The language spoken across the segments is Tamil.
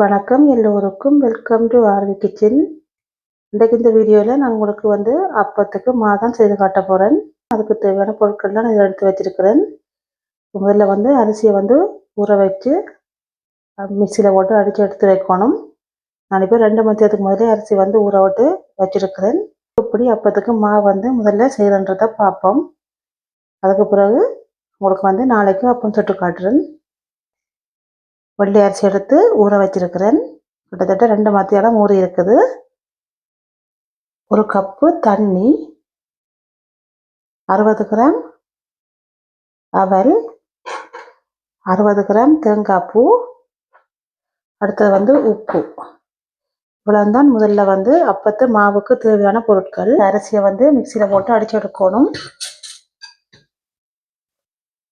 வணக்கம் எல்லோருக்கும். வெல்கம் டு ஆர்வி கிச்சன் இன்றைக்கு இந்த வீடியோவில் நான் உங்களுக்கு வந்து அப்பத்துக்கு மாதம் செய்து காட்ட போகிறேன் அதுக்கு தேவையான பொருட்கள்லாம் நான் இதில் எடுத்து வச்சிருக்கிறேன். முதல்ல வந்து அரிசியை வந்து ஊற வச்சு மிக்சியில் போட்டு அடித்து எடுத்து வைக்கணும். நான் இப்போ ரெண்டு மத்தியத்துக்கு முதலே அரிசி வந்து ஊற விட்டு வச்சுருக்கிறேன். இப்படி அப்பத்துக்கு மாவு வந்து முதல்ல செய்கிறன்றதை பார்ப்போம். அதுக்கு பிறகு உங்களுக்கு வந்து நாளைக்கு அப்பம் சுட்டு காட்டுறேன். வெள்ளை அரிசி எடுத்து ஊற வச்சிருக்கிறேன். கிட்டத்தட்ட ரெண்டு மத்தியாலம் ஊறி இருக்குது. ஒரு கப்பு தண்ணி அறுபது கிராம் அவல் அறுபது கிராம் தேங்காய் பூ அடுத்தது வந்து உப்பு. இவ்வளோந்தான் முதல்ல வந்து அப்பத்து மாவுக்கு தேவையான பொருட்கள். அரிசியை வந்து மிக்சியில் போட்டு அடிச்சு எடுக்கணும்.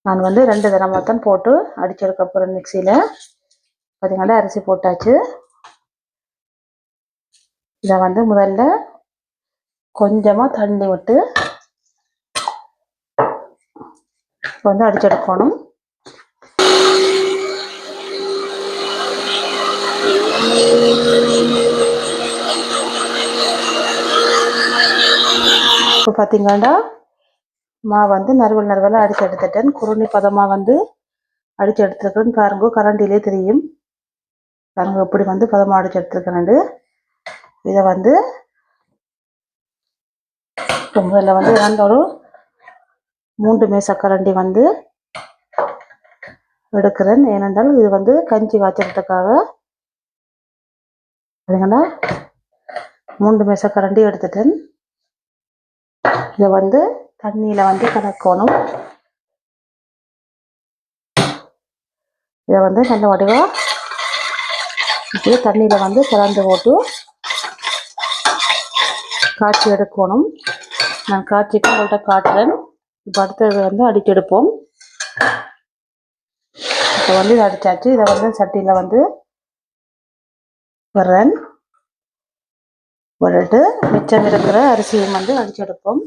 நான் வந்து ரெண்டு தினமாக தான் போட்டு அடிச்செடுக்க போகிறேன் மிக்சியில். பார்த்தீங்கன்னா அரிசி போட்டாச்சு. இதை வந்து முதல்ல கொஞ்சமாக தண்ணி விட்டு வந்து அடிச்செடுக்கணும். இப்போ பார்த்தீங்கன்னா மா வந்து நறுவல் நறுவலாக அடித்து எடுத்துட்டேன். குருணி பதமாக வந்து அடித்து எடுத்துருக்கேன்னு பாருங்க. கரண்டிலே தெரியும். நாங்கள் இப்படி வந்து பதமாக அடிச்சு எடுத்துருக்கிறேன் இதை வந்து பொங்கலில் வந்து நான் ஒரு மூன்று மேசக்கரண்டி வந்து எடுக்கிறேன். ஏனென்றால் இது வந்து கஞ்சி காய்ச்சறதுக்காக சரிங்களா மூன்று மேசக்கரண்டி எடுத்துட்டேன். இதை வந்து தண்ணியில் வந்து கலக்கணும். இதை வந்து நல்ல வடிவாக இப்படி தண்ணியில் வந்து கலந்து போட்டு காய்ச்சி எடுக்கணும். நான் காய்ச்சிட்டு உங்கள்கிட்ட காட்டுறேன். இப்போ அடுத்தது வந்து எடுப்போம். இப்போ வந்து இதை அடித்தாச்சு இதை வந்து சட்டியில் வந்து வர்றேன். விட்டுட்டு மிச்சம் இருக்கிற அரிசியும் வந்து அடிச்செடுப்போம்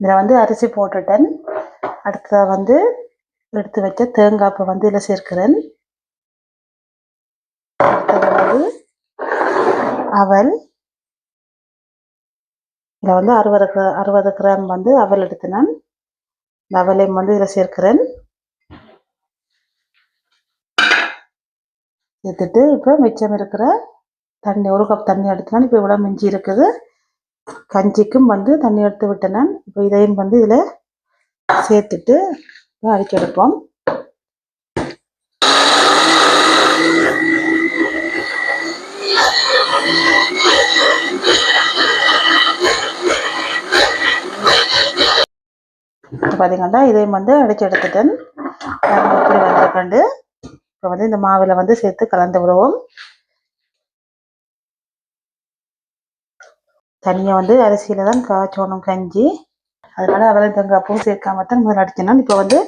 இதில் வந்து அரிசி போட்டுட்டேன். அடுத்ததாக வந்து எடுத்து வச்ச தேங்காய்ப்பை வந்து இதில் சேர்க்கிறேன். அடுத்தது வந்து அவல். இதில் வந்து அறுபது கிரா அறுபது கிராம் வந்து அவல் எடுத்தினேன் இந்த அவலையும் வந்து இதில் சேர்க்கிறேன். சேர்த்துட்டு இப்போ மிச்சம் இருக்கிற தண்ணி ஒரு கப் தண்ணி எடுத்தினான் இப்போ இவ்வளோ மிஞ்சி இருக்குது. கஞ்சிக்கும் வந்து தண்ணி எடுத்து விட்டேன் நான். இப்போ இதையும் வந்து இதில் சேர்த்துட்டு அரைச்சி எடுப்போம். பார்த்தீங்கன்னா இதையும் வந்து அடிச்சு எடுத்துட்டேன். இப்படி வந்திருக்கண்டு இப்போ வந்து இந்த மாவில் வந்து சேர்த்து கலந்து விடுவோம். தண்ணியை வந்து அரிசியில் தான் காய்ச்சணும் கஞ்சி. அதனால அவரை தேங்காய் பூ சேர்க்காம தான் முதல்ல அடிச்சினா இப்போ வந்து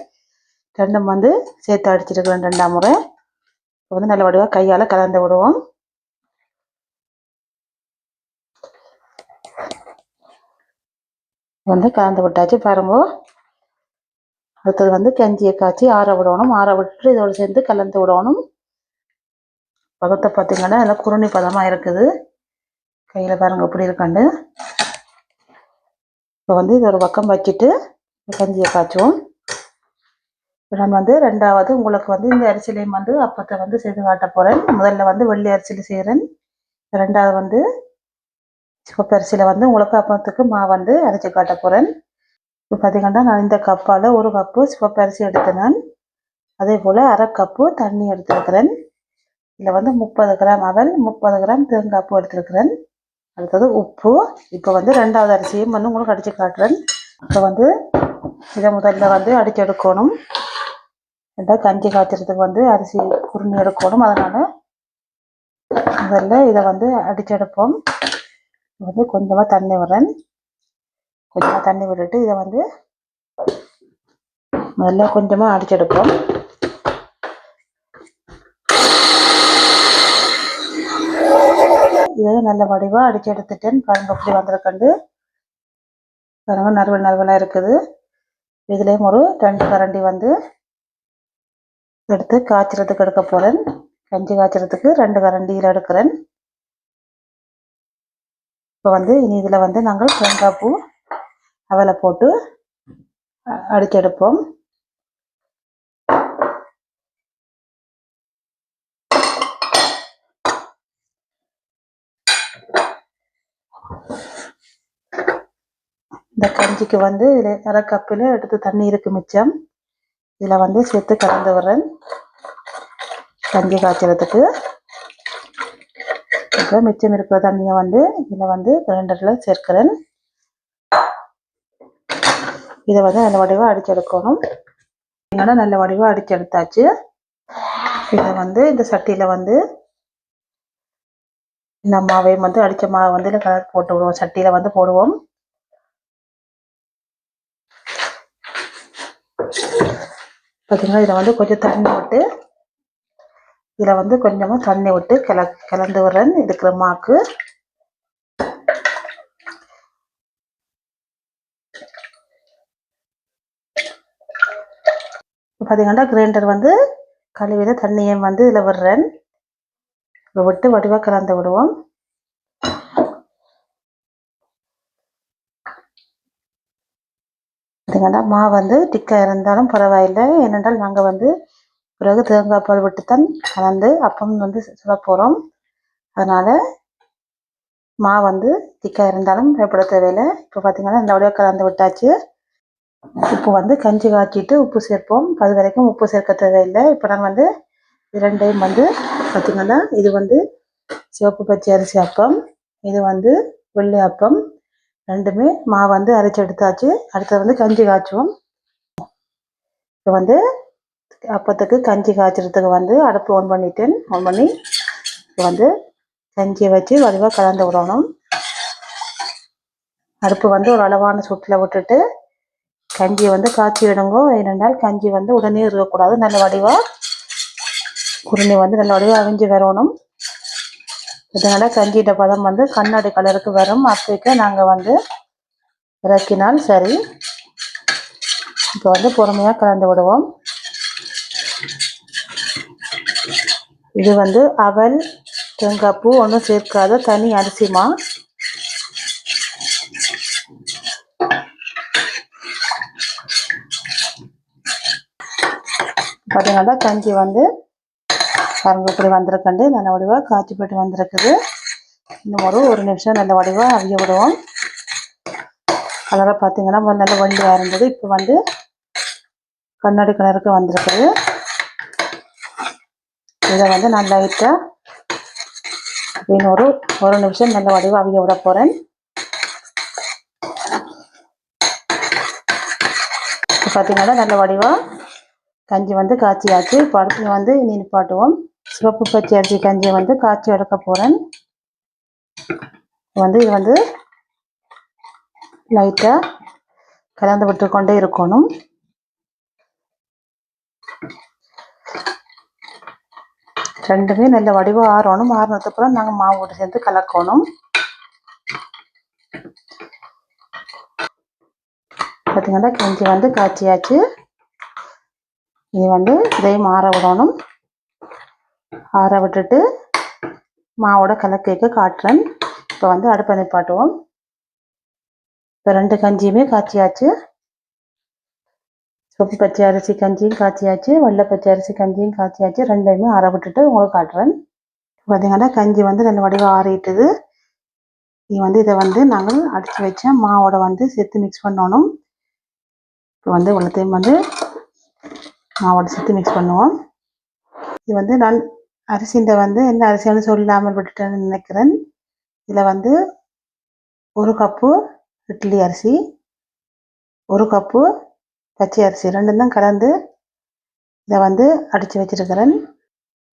ரெண்டும் வந்து சேர்த்து அடிச்சிருக்கிறேன் ரெண்டாம் முறை. இப்போ வந்து நல்ல வடிவாக கையால் கலந்து விடுவோம். வந்து கலந்து விட்டாச்சு பாருங்க. அடுத்தது வந்து கஞ்சியை காய்ச்சி ஆற விடணும். ஆற விட்டுட்டு இதோடு சேர்ந்து கலந்து விடணும். பதத்தை பார்த்தீங்கன்னா நல்லா குருணி பதமாக இருக்குது. கையில் பாருங்க எப்படி இருக்காண்டு. இப்போ வந்து இது ஒரு பக்கம் வச்சுட்டு கஞ்சியை காய்ச்சுவோம். நான் வந்து ரெண்டாவது உங்களுக்கு வந்து இந்த அரிசிலையும் வந்து அப்பத்தை வந்து செய்து காட்ட போகிறேன் முதல்ல வந்து வெள்ளி அரிசியில் செய்கிறேன் ரெண்டாவது வந்து சிவப்பு அரிசியில் வந்து உங்களுக்கு அப்பத்துக்கு மா வந்து அரைச்சி காட்ட போகிறேன் இப்போ பார்த்தீங்கன்னா நான் இந்த கப்பால் ஒரு கப்பு சிவப்பு அரிசி எடுத்தேன் அதே போல் அரை கப்பு தண்ணி எடுத்துருக்கிறேன். இதில் வந்து முப்பது கிராம் அவல் முப்பது கிராம் தேங்காய் பூ எடுத்துருக்கிறேன். அடுத்தது உப்பு. இப்போ வந்து ரெண்டாவது அரிசியும் வந்து உங்களுக்கு அடித்து காட்டுறேன். இப்போ வந்து இதை முதல்ல வந்து அடித்து எடுக்கணும். ரெண்டாவது கஞ்சி காய்ச்சறதுக்கு வந்து அரிசி குருணி எடுக்கணும். அதனால் முதல்ல இதை வந்து அடித்து எடுப்போம். வந்து கொஞ்சமாக தண்ணி விடுறேன். கொஞ்சமாக தண்ணி விட்டுட்டு இதை வந்து முதல்ல கொஞ்சமாக அடித்து எடுப்போம். இதை நல்ல வடிவாக அடிச்சு எடுத்துட்டேன். பாருங்கள் அப்படி வந்திருக்கண்டு. பாருங்கள் நறுவல் நறுவலாக இருக்குது. இதுலேயும் ஒரு ரெண்டு கரண்டி வந்து எடுத்து காய்ச்சறதுக்கு எடுக்க போகிறேன் கஞ்சி காய்ச்சறதுக்கு ரெண்டு கரண்டியில் எடுக்கிறேன். இப்போ வந்து இனி இதில் வந்து நாங்கள் தேங்காய் பூ அவலை போட்டு அ- அடிச்செடுப்போம் இந்த கஞ்சிக்கு வந்து இதில் அரை கப்பில் எடுத்து தண்ணி இருக்கு மிச்சம். இதில் வந்து சேர்த்து கலந்து விடுறேன். கஞ்சி காய்ச்சறதுக்கு. இப்போ மிச்சம் இருக்கிற தண்ணியை வந்து இதில் வந்து கிரைண்டரில் சேர்க்கிறேன். இதை வந்து நல்ல வடிவாக அடிச்செடுக்கணும். என்னோட நல்ல வடிவாக அடிச்செடுத்தாச்சு. இதை வந்து இந்த சட்டியில் வந்து இந்த மாவையும் வந்து அடித்த மாவை வந்து இதில் கலர் போட்டு விடுவோம் சட்டியில் வந்து போடுவோம். பார்த்திங்கன்னா இதில் வந்து கொஞ்சம் தண்ணி விட்டு இதில் வந்து கொஞ்சமாக தண்ணி விட்டு கிள கலந்து விடுறேன். இருக்கிற மாக்கு. பார்த்தீங்கன்னா கிரைண்டர் வந்து கழுவியில் தண்ணியை வந்து இதில் விடுறேன். இதை விட்டு வடிவாக கலந்து விடுவோம். பார்த்தீங்கன்னா மா வந்து திக்காக இருந்தாலும் பரவாயில்லை. ஏனென்றால் நாங்கள் வந்து பிறகு தேங்காய் பால் விட்டுத்தான் கலந்து அப்பம் வந்து சுட போகிறோம் அதனால் மா வந்து திக்காக இருந்தாலும் பயப்பட தேவையில்லை. இப்போ பார்த்திங்கன்னா இந்த வடிவாக கலந்து விட்டாச்சு. இப்போ வந்து கஞ்சி காய்ச்சிட்டு உப்பு சேர்ப்போம். அது வரைக்கும் உப்பு சேர்க்க தேவையில்லை. இப்போ நான் வந்து இரண்டையும் வந்து பார்த்திங்கன்னா இது வந்து சிவப்பு பச்சை அரிசி அப்பம் இது வந்து வெள்ளை அப்பம் ரெண்டுமே மாவு வந்து அரைச்சி எடுத்தாச்சு. அடுத்தது வந்து கஞ்சி காய்ச்சுவோம். இப்போ வந்து அப்பத்துக்கு கஞ்சி காய்ச்சறதுக்கு வந்து அடுப்பு ஆன் பண்ணிட்டேன். ஆன் பண்ணி இப்போ வந்து கஞ்சியை வச்சு வடிவாக கலந்து விடணும். அடுப்பு வந்து ஒரு அளவான சுட்டில் விட்டுட்டு கஞ்சியை வந்து காய்ச்சி விடுங்கோ. ஏனென்றால் கஞ்சி வந்து உடனே இருக்கக்கூடாது. நல்ல வடிவாக குருணி வந்து நல்ல வடிவாக அவிஞ்சு வரணும். இதனால கஞ்சியிட்ட பதம் வந்து கண்ணாடி கலருக்கு வரும். அப்போக்கு நாங்கள் வந்து இறக்கினால் சரி. இப்போ வந்து பொறுமையாக கலந்து விடுவோம். இது வந்து அவல் தேங்காய் பூ ஒன்றும் சேர்க்காத தனி அரிசிமா பார்த்தீங்கன்னா கஞ்சி வந்து பாருங்க இப்படி வந்திருக்கண்டு. நல்ல வடிவாக காய்ச்சி போட்டு வந்திருக்குது. இன்னும் ஒரு ஒரு நிமிஷம் நல்ல வடிவாக அவிய விடுவோம். கலராக பார்த்தீங்கன்னா நல்ல வண்டியாக இருந்தது. இப்போ வந்து கண்ணாடி கலருக்கு வந்திருக்குது. இதை வந்து நான் லைட்டாக இன்னொரு ஒரு நிமிஷம் நல்ல வடிவாக அவிய விட போகிறேன் இப்போ பார்த்தீங்கன்னா நல்ல வடிவாக கஞ்சி வந்து காய்ச்சியாச்சு இப்போ வந்து இனி நிப்பாட்டுவோம். சிவப்பு பச்சை அரிசி கஞ்சியை வந்து காய்ச்சி எடுக்க போகிறேன் வந்து இது வந்து லைட்டாக கலந்து விட்டு கொண்டே இருக்கணும். ரெண்டுமே நல்ல வடிவாக ஆறணும். ஆறுனதுக்கப்புறம் நாங்கள் மாவோடு சேர்ந்து கலக்கணும். பார்த்தீங்கன்னா கஞ்சி வந்து காய்ச்சியாச்சு. இது வந்து இதையும் ஆற விடணும். ஆற விட்டுட்டு மாவோட கலக்கேக்கு காட்டுறேன். இப்போ வந்து அடுப்பை நிப்பாட்டுவோம். இப்போ ரெண்டு கஞ்சியுமே காய்ச்சியாச்சு. சொப்பு பச்சை அரிசி கஞ்சியும் காய்ச்சியாச்சு. வெள்ளை பச்சை அரிசி கஞ்சியும் காய்ச்சியாச்சு. ரெண்டையுமே ஆற விட்டுட்டு உங்களுக்கு காட்டுறேன். பார்த்தீங்கன்னா கஞ்சி வந்து நல்ல வடிவம் ஆறிட்டுது. இது வந்து இதை வந்து நாங்கள் அடித்து வச்ச மாவோட வந்து சேர்த்து மிக்ஸ் பண்ணணும். இப்போ வந்து உள்ளத்தையும் வந்து மாவோட சேர்த்து மிக்ஸ் பண்ணுவோம். இது வந்து நான் அரிசின்ற வந்து என்ன அரிசின்னு சொல்லாமல் விட்டுட்டேன்னு நினைக்கிறேன். இதில் வந்து ஒரு கப்பு இட்லி அரிசி ஒரு கப்பு பச்சை அரிசி ரெண்டும் தான் கலந்து இதை வந்து அடித்து வச்சிருக்கிறேன்.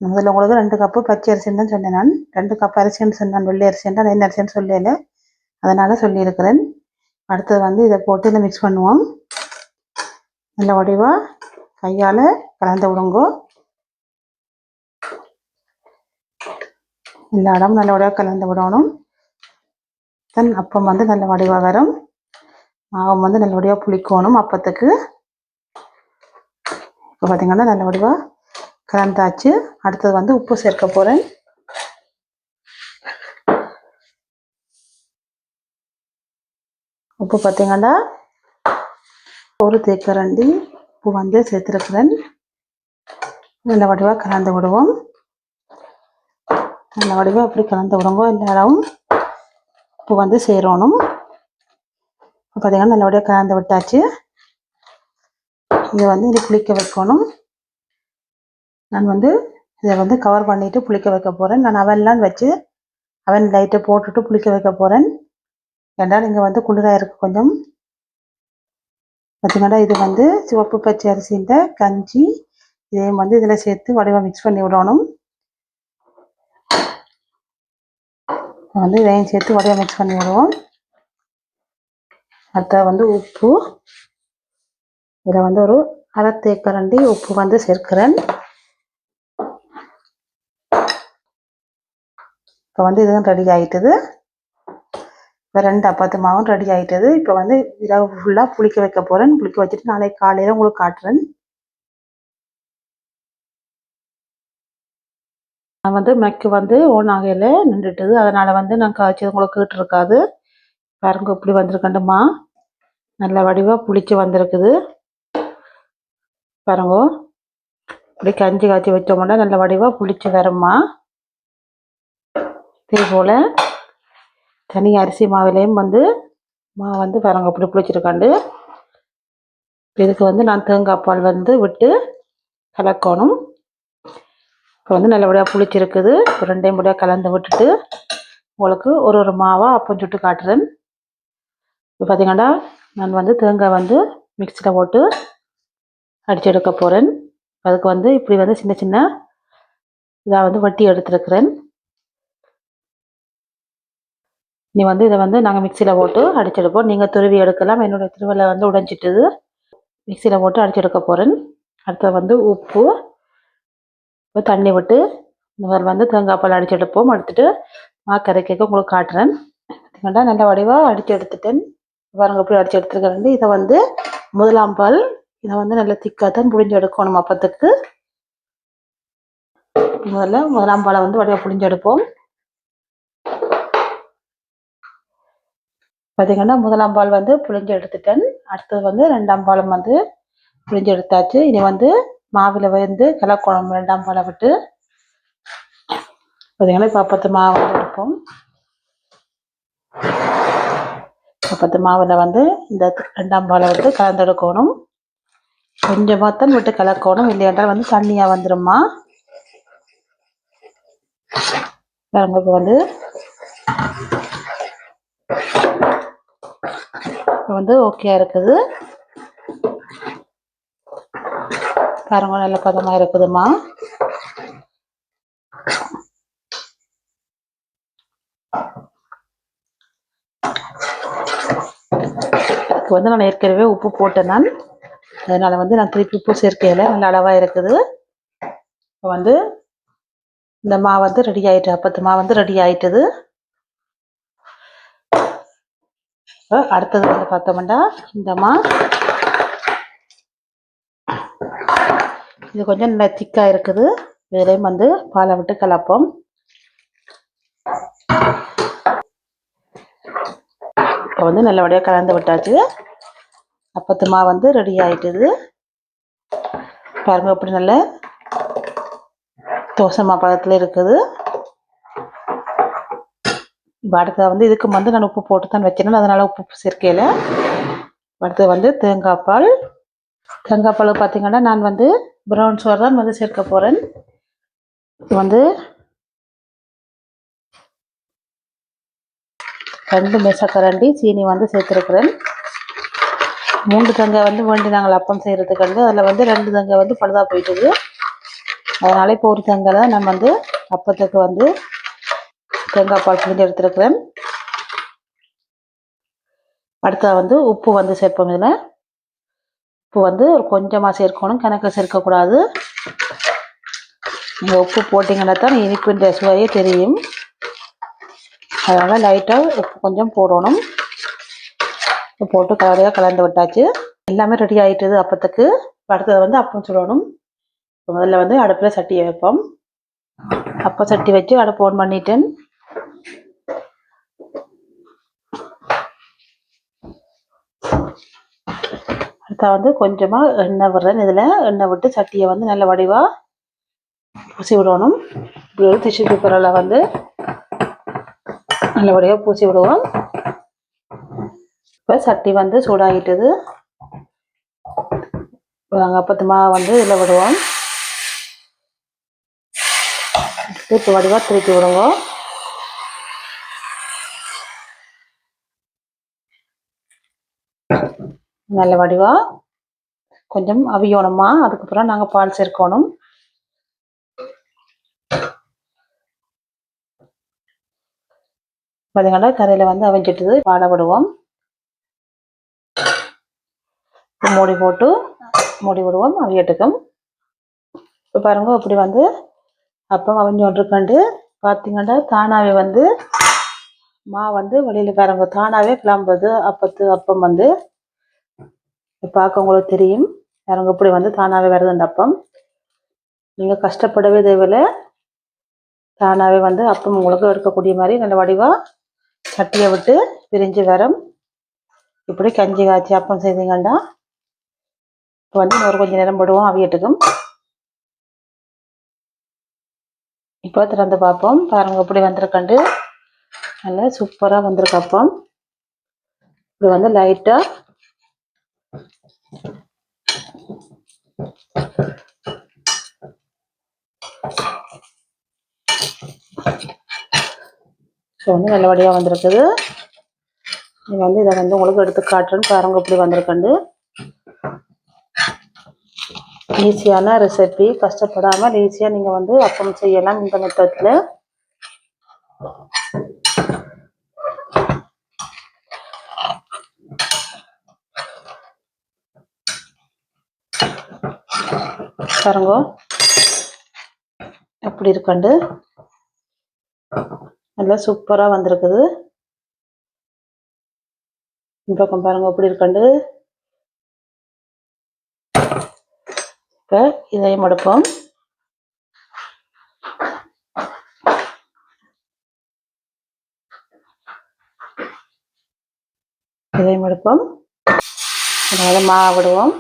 முதல்ல உங்களுக்கு ரெண்டு கப்பு பச்சை அரிசின்னு தான் சொன்னேன் நான். ரெண்டு கப் அரிசின்னு சொன்னேன் வெள்ளை அரிசின்றா என்ன அரிசின்னு சொல்லல. அதனால் சொல்லியிருக்கிறேன். அடுத்தது வந்து இதை போட்டு இதை மிக்ஸ் பண்ணுவோம். நல்ல வடிவாக கையால் கலந்து விடுங்கோ. எல்லா இடமும் நல்லபடியாக கலந்து விடணும். தென் அப்பம் வந்து நல்ல வடிவாக வரும். மாவு வந்து நல்லபடியாக புளிக்கணும் அப்பத்துக்கு. இப்போ பார்த்தீங்கன்னா நல்லபடியாக கலந்தாச்சு. அடுத்தது வந்து உப்பு சேர்க்க போகிறேன் உப்பு பார்த்தீங்கன்னா ஒரு தேக்கரண்டி உப்பு வந்து சேர்த்துருக்குறேன். நல்ல வடிவாக கலந்து விடுவோம். நல்ல வடிவாக அப்படி கலந்து விடுங்க எல்லாரும். உப்பு வந்து சேரணும். இப்போ பார்த்தீங்கன்னா நல்லபடியாக கலந்து விட்டாச்சு. இதை வந்து இது புளிக்க வைக்கணும். நான் வந்து இதை வந்து கவர் பண்ணிவிட்டு புளிக்க வைக்க போகிறேன் நான் அவன்லாம் வச்சு அவன் லைட்டை போட்டுட்டு புளிக்க வைக்க போகிறேன் ஏன்னா இங்கே வந்து குளிராக இருக்குது கொஞ்சம். பார்த்தீங்கன்னா இது வந்து சிவப்பு பச்சை அரிசின்ற கஞ்சி இதையும் வந்து இதில் சேர்த்து வடிவம் மிக்ஸ் பண்ணி விடணும். வந்து இதையும் சேர்த்து உடைய மிக்ஸ் பண்ணி விடுவோம் அடுத்த வந்து உப்பு. இதில் வந்து ஒரு அரை தேக்கரண்டி உப்பு வந்து சேர்க்கிறேன். இப்போ வந்து இதுவும் ரெடி ஆகிட்டது இப்போ ரெண்டு அப்பத்து மாவும் ரெடி ஆகிட்டது இப்போ வந்து இரவு ஃபுல்லாக புளிக்க வைக்க போகிறேன் புளிக்க வச்சுட்டு நாளைக்கு காலையில் உங்களுக்கு காட்டுறேன். வந்து மெக்கு வந்து ஓன் ஆகையில் நின்றுட்டுது. அதனால் வந்து நான் காய்ச்சது உங்களுக்கு கேட்டுருக்காது. பாருங்க இப்படி வந்திருக்கண்டுமா நல்ல வடிவாக புளிச்சு வந்திருக்குது. பாருங்க. இப்படி கஞ்சி காய்ச்சி வச்சோம்னா நல்ல வடிவாக புளிச்சு வரும்மா. இதே போல் தனி அரிசி மாவிலையும் வந்து மா வந்து பாருங்க இப்படி புளிச்சிருக்காண்டு. இதுக்கு வந்து நான் தேங்காய் பால் வந்து விட்டு கலக்கணும். இப்போ வந்து நல்லபடியாக புளிச்சிருக்குது. ரெண்டையும் முடியாக கலந்து விட்டுட்டு உங்களுக்கு ஒரு ஒரு மாவாக அப்பம் சுட்டு காட்டுறேன். இப்போ பார்த்தீங்கன்னா நான் வந்து தேங்காய் வந்து மிக்சியில் போட்டு அடித்து எடுக்க போகிறேன் அதுக்கு வந்து இப்படி வந்து சின்ன சின்ன இதாக வந்து வட்டி எடுத்துருக்குறேன். நீ வந்து இதை வந்து நாங்கள் மிக்சியில் போட்டு அடிச்செடுப்போம். நீங்கள் துருவி எடுக்கலாம். என்னோடய திருவிழா வந்து உடைஞ்சிட்டுது. மிக்சியில் போட்டு அடித்து எடுக்க போகிறேன் அடுத்தது வந்து உப்பு. இப்போ தண்ணி விட்டு இந்த மாதிரி வந்து தேங்காய் பால் அடித்து எடுப்போம். எடுத்துட்டு மாக்கரைக்க உங்களுக்கு காட்டுறேன். பார்த்தீங்கன்னா நல்ல வடிவாக அடித்து எடுத்துட்டேன். பாருங்க எப்படி அடித்து எடுத்துருக்கேன். இதை வந்து முதலாம் பால் இதை வந்து நல்லா திக்காக தான் புழிஞ்சு எடுக்கணும் அப்பத்துக்கு. முதல்ல முதலாம் பாலை வந்து வடிவாக புழிஞ்சு எடுப்போம். பார்த்தீங்கன்னா முதலாம் பால் வந்து புழிஞ்சு எடுத்துட்டேன். அடுத்தது வந்து ரெண்டாம் பாலம் வந்து புழிஞ்சு எடுத்தாச்சு. இனி வந்து மாவில் வந்து கலக்கணும் ரெண்டாம் பாலை விட்டு பார்த்தீங்கன்னா இப்போ பத்து மாவு வந்து எடுப்போம். பத்து மாவில் வந்து இந்த ரெண்டாம் பாலை விட்டு கலந்தெடுக்கணும். கொஞ்சமாக தான் விட்டு கலக்கணும். இல்லையென்றால் வந்து தண்ணியாக வந்துடும்மா பாருங்க இப்போ வந்து இப்போ வந்து ஓகே இருக்குது. பாருங்க நல்ல பதமாக இருக்குதுமா இப்போ வந்து நான் ஏற்கனவே உப்பு போட்டேன் நான். அதனால வந்து நான் திருப்பி உப்பு சேர்க்கையில் நல்ல அளவாக இருக்குது. இப்போ வந்து இந்த மா வந்து ரெடி ஆயிட்டு அப்பத்து மா வந்து ரெடி ஆயிட்டுது. அடுத்தது வந்து பார்த்தோம்னா இந்த மா இது கொஞ்சம் நல்லா திக்காக இருக்குது. இதுலேயும் வந்து பாலை விட்டு கலப்போம். இப்போ வந்து நல்லபடியாக கலந்து விட்டாச்சு. அப்பத்து மா வந்து ரெடி ஆகிட்டுது பாருங்க எப்படி நல்ல தோசை மா பழத்தில் இருக்குது. இப்போ அடுத்தது வந்து இதுக்கு வந்து நான் உப்பு போட்டு தான் வச்சிருந்தேன் அதனால் உப்பு சேர்க்கையில். அடுத்தது வந்து தேங்காய் பால். தேங்காய் பால் பார்த்தீங்கன்னா நான் வந்து ப்ரௌன் சோறு தான் வந்து சேர்க்க போகிறேன் வந்து ரெண்டு மெசக்கரண்டி சீனி வந்து சேர்த்துருக்குறேன். மூன்று தங்கை வந்து வேண்டி நாங்கள் அப்பம் செய்கிறதுக்கு வந்து அதில் வந்து ரெண்டு தங்கை வந்து பழுதாக போயிட்டுது. அதனால் இப்போ ஒரு தங்கை தான் நம்ம வந்து அப்பத்துக்கு வந்து தேங்காய் பால் செஞ்சு எடுத்துருக்குறேன். அடுத்த வந்து உப்பு வந்து சேர்ப்போம் இதில். உப்பு வந்து ஒரு கொஞ்சமாக சேர்க்கணும். கணக்கு சேர்க்கக்கூடாது. நீங்கள் உப்பு போட்டிங்கன்னா தான் இனிப்புன்ற சுவையே தெரியும். அதனால் லைட்டாக உப்பு கொஞ்சம் போடணும். போட்டு கலரையாக கலந்து விட்டாச்சு. எல்லாமே ரெடி ஆகிட்டுது அப்பத்துக்கு. அடுத்தது வந்து அப்பம் சுடணும். முதல்ல வந்து அடுப்பில் சட்டியை வைப்போம். அப்போ சட்டி வச்சு அடுப்பு ஆன் பண்ணிட்டேன். அடுத்தா வந்து கொஞ்சமாக எண்ணெய் விடுறேன். இதில் எண்ணெய் விட்டு சட்டியை வந்து நல்ல வடிவாக பூசி விடணும். இப்படி ஒரு டிஷ்யூ பேப்பரில் வந்து நல்ல வடிவாக பூசி விடுவோம். இப்போ சட்டி வந்து சூடாகிட்டது. நாங்கள் அப்பத்து மாவு வந்து இதில் விடுவோம். இப்போ வடிவாக திருப்பி விடுவோம். நல்ல வடிவா. கொஞ்சம் அவியணுமா அதுக்கப்புறம் நாங்கள் பால் சேர்க்கணும். பார்த்தீங்கன்னா கரையில் வந்து அவிஞ்சிட்டுது பாலை விடுவோம். மூடி போட்டு மூடி விடுவோம் அவியட்டுக்கும். இப்போ பாருங்க இப்படி வந்து அப்பம் அவிஞ்சோன்றிருக்கண்டு பார்த்தீங்கன்னா தானாவே வந்து மா வந்து வெளியில் பாருங்க தானாவே கிளம்புது அப்பத்து அப்பம் வந்து. பார்க்க உங்களுக்கு தெரியும். இறங்க இப்படி வந்து தானாகவே வருது அந்த அப்பம். நீங்கள் கஷ்டப்படவே தேவையில்லை. தானாகவே வந்து அப்பம் உங்களுக்கு எடுக்கக்கூடிய மாதிரி நல்ல வடிவாக சட்டியை விட்டு பிரிஞ்சு வரும். இப்படி கஞ்சி காய்ச்சி அப்பம் செய்தீங்கன்னா இப்போ வந்து இன்னொரு கொஞ்சம் நேரம் போடுவோம் அவியட்டுக்கும் இப்போ திறந்து பார்ப்போம். பாருங்க இப்படி வந்திருக்கண்டு. நல்லா சூப்பராக வந்திருக்கு அப்பம். இப்படி வந்து லைட்டாக ஸோ வந்து நல்லபடியாக வந்திருக்குது. நீங்கள் வந்து இதை வந்து உங்களுக்கு எடுத்து காட்டுறேன்னு பாருங்க இப்படி வந்திருக்கண்டு ஈஸியான ரெசிபி கஷ்டப்படாமல் ஈஸியாக நீங்கள் வந்து அப்பம் செய்யலாம் இந்த மெத்தடில் பாருங்க. அப்படி இருக்கண்டு நல்லா சூப்பராக வந்திருக்குது. இந்த பக்கம் பாருங்கள் எப்படி இருக்கண்டு? இப்போ இதையும் எடுப்போம். இதையும் எடுப்போம். அதாவது மாவு விடுவோம்.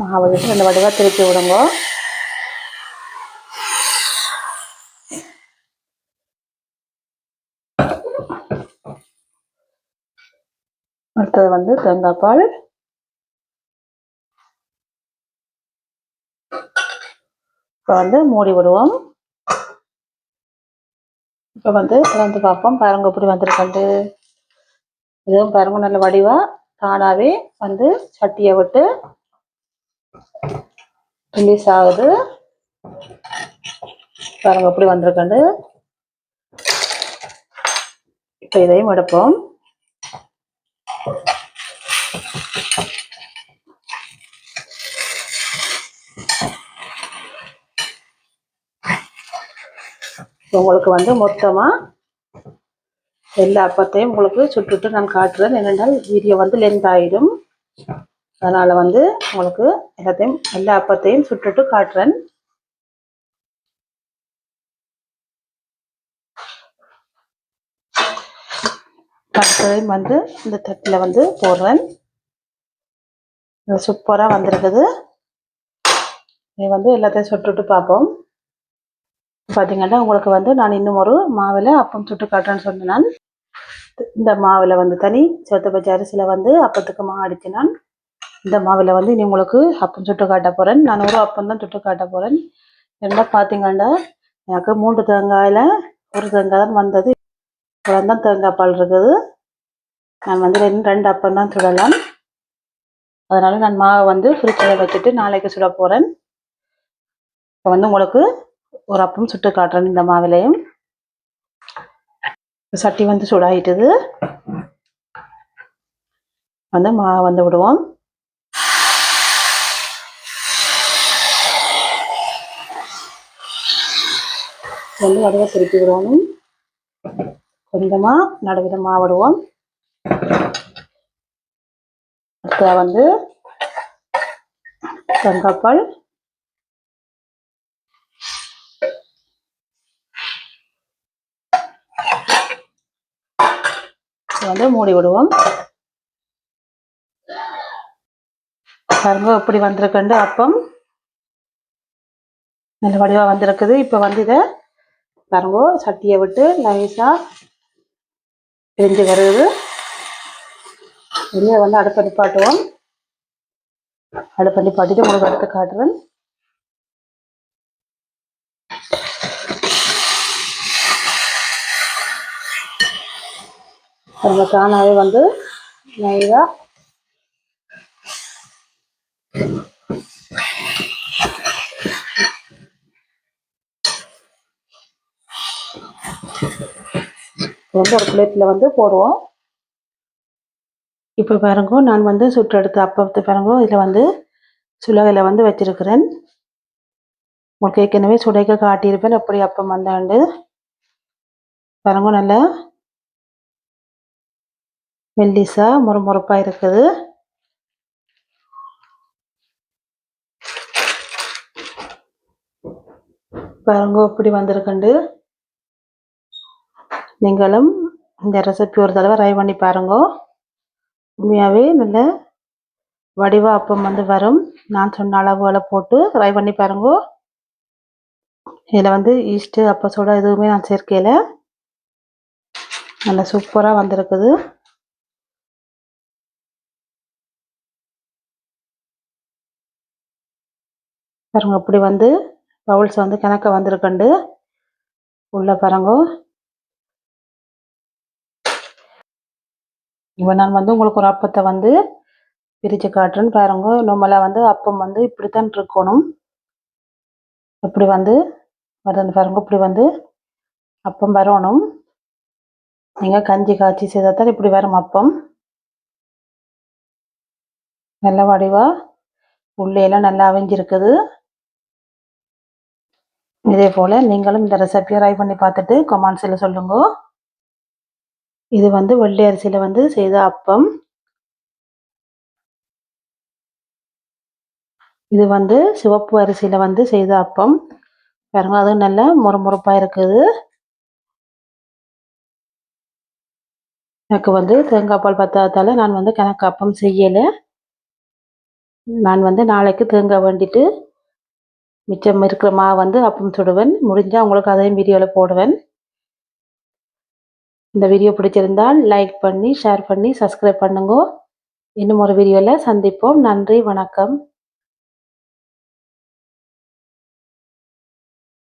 மாவு விட்டு ரெண்டு வடிவாக திருப்பி விடுங்க. அடுத்தது வந்து தேங்காய் பால். இப்போ வந்து மூடி விடுவோம். இப்போ வந்து திறந்து பார்ப்போம். பாருங்க எப்படி வந்திருக்கண்டு இதுவும் பாருங்க நல்ல வடிவா தானாகவே வந்து சட்டியை விட்டு ரிலீஸ் ஆகுது. பாருங்க எப்படி வந்திருக்கண்டு இப்போ இதையும் எடுப்போம். உங்களுக்கு வந்து மொத்தமா எல்லா அப்பத்தையும் உங்களுக்கு சுட்டுட்டு நான் காட்டுறேன். என்னென்றால் வீடியோ வந்து லென்த் ஆயிடும். அதனால வந்து உங்களுக்கு எல்லாத்தையும் எல்லா அப்பத்தையும் சுட்டுட்டு காட்டுறேன். அடுத்ததையும் வந்து இந்த தட்டில் வந்து போடுறேன். சூப்பராக வந்திருக்குது. நீ வந்து எல்லாத்தையும் சுட்டுட்டு பார்ப்போம். பார்த்தீங்கன்னா உங்களுக்கு வந்து நான் இன்னும் ஒரு மாவில் அப்பம் சுட்டு காட்டுறேன்னு சொன்னேன். நான் இந்த மாவில் வந்து தனி சிவத்த பச்சை அரிசியில் வந்து அப்பத்துக்கு மா அடிச்சு நான் இந்த மாவில் வந்து இனி உங்களுக்கு அப்பம் சுட்டு காட்ட போகிறேன் நான் ஒரு அப்பம் தான் சுட்டு காட்ட போகிறேன் என்ன பார்த்தீங்கன்னா எனக்கு மூன்று தேங்காயில் ஒரு தேங்காய் தான் வந்தது. தான் தேங்காய் பால் இருக்குது. நான் வந்து ரெண்டு ரெண்டு அப்பம் தான் சுடலாம். அதனால் நான் மாவை வந்து ஃப்ரிட்ஜில் வச்சுட்டு நாளைக்கு சுட போகிறேன் இப்போ வந்து உங்களுக்கு ஒரு அப்பம் சுட்டு காட்டுறேன் இந்த மாவிலையும் சட்டி வந்து சூடாயிட்டுது வந்து மாவு வந்து விடுவோம் வந்து வடவை திருப்பி விடணும் கொஞ்சமாக நடுவில் மாவு விடுவோம் வந்து தங்கப்பால் இதை வந்து மூடி விடுவோம். பாருங்க இப்படி வந்திருக்குண்டு அப்பம். நல்ல வடிவாக வந்திருக்குது. இப்போ வந்து இதை பாருங்க சட்டியை விட்டு லைஸாக பிரிஞ்சு வருது. இனிமே வந்து அடுப்பு நிப்பாட்டுவோம். அடுப்பு நிப்பாட்டிட்டு உங்களுக்கு அடுத்து காட்டுறேன். பாருங்க தானாகவே வந்து நைவாக வந்து ஒரு பிளேட்டில் வந்து போடுவோம். இப்போ பாருங்க நான் வந்து சுற்றெடுத்த அப்பத்தை பாருங்க இதில் வந்து சுலகையில் வந்து வச்சிருக்கிறேன். உங்களுக்கு ஏற்கனவே சுடைக்க காட்டியிருப்பேன் அப்படி அப்பம் வந்தாண்டு. பாருங்க நல்லா மெல்லிசா முறுமுறுப்பாக இருக்குது. பாருங்க இப்படி வந்திருக்குண்டு. நீங்களும் இந்த ரெசிபி ஒரு தடவை ட்ரை பண்ணி பாருங்க. உண்மையாகவே நல்ல வடிவா அப்பம் வந்து வரும். நான் சொன்ன அளவுகளை போட்டு ட்ரை பண்ணி பாருங்க. இதில் வந்து ஈஸ்ட்டு அப்ப சோடா எதுவுமே நான் சேர்க்கையில் நல்லா சூப்பராக வந்திருக்குது. பாருங்க அப்படி வந்து பவுல்ஸ் வந்து கணக்க வந்திருக்குண்டு. உள்ள பாருங்க. இப்போ நான் வந்து உங்களுக்கு ஒரு அப்பத்தை வந்து பிரித்து காட்டுறேன்னு பாருங்க. நம்மளாக வந்து அப்பம் வந்து இப்படித்தான் இருக்கணும். இப்படி வந்து வருதுன்னு பாருங்க இப்படி வந்து அப்பம் வரணும். நீங்கள் கஞ்சி காய்ச்சி செய்தால் தான் இப்படி வரும் அப்பம். நல்ல வடிவாக உள்ளேலாம் நல்லா அவிஞ்சிருக்குது. இதே போல் நீங்களும் இந்த ரெசிபியை ட்ரை பண்ணி பார்த்துட்டு கொமான்ஸில் சொல்லுங்க. இது வந்து வெள்ளை அரிசியில் வந்து செய்த அப்பம். இது வந்து சிவப்பு அரிசியில் வந்து செய்த அப்பம். பாருங்க அது நல்லா முறுமுறுப்பாக இருக்குது. எனக்கு வந்து தேங்காய் பால் பத்தாததால் நான் வந்து கணக்கு அப்பம் செய்யலை. நான் வந்து நாளைக்கு தேங்காய் வேண்டிட்டு மிச்சம் இருக்கிற மாவு வந்து அப்பம் சுடுவேன். முடிஞ்சால் உங்களுக்கு அதையும் வீடியோவில் போடுவேன். இந்த வீடியோ பிடிச்சிருந்தால் லைக் பண்ணி ஷேர் பண்ணி சப்ஸ்கிரைப் பண்ணுங்க. இன்னும் ஒரு வீடியோவில் சந்திப்போம். நன்றி வணக்கம்.